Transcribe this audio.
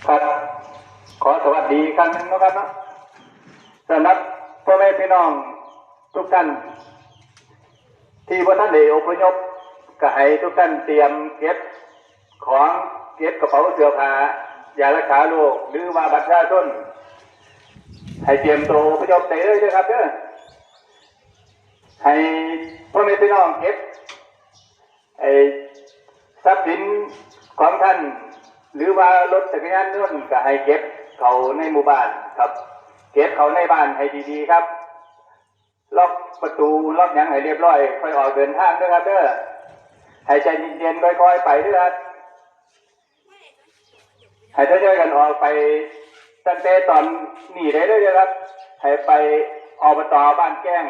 นะครับนาะสำหรับพ่อแม่พี่น้องทุกท่าน ที่พระท่านได้อพยพก็ให้ทุกท่านเตรียมเก็บของเก็บกระเป๋าเสื้อผ้ายารักษาโรคหรือว่าบัตรประชาชนให้เตรียมตัวพยพได้เลยเด้อครับเด้อให้พ่อแม่พี่น้องเก็บไอ้ทรัพย์สินของท่าน หรือว่ารถจักรยานยนต์ก็ให้เก็บเขาในหมู่บ้านครับ เก็บเขาในบ้านให้ดีๆครับ ล็อกประตูล็อกหยังให้เรียบร้อย ค่อยออกเดินทางด้วยครับ เด้อให้ใจเย็นๆค่อยๆไปด้วยครับให้ทยอยกันออกไปตั้งแต่ตอนหนีได้เลยนะครับ ให้ไปอบตบ้านแก้ง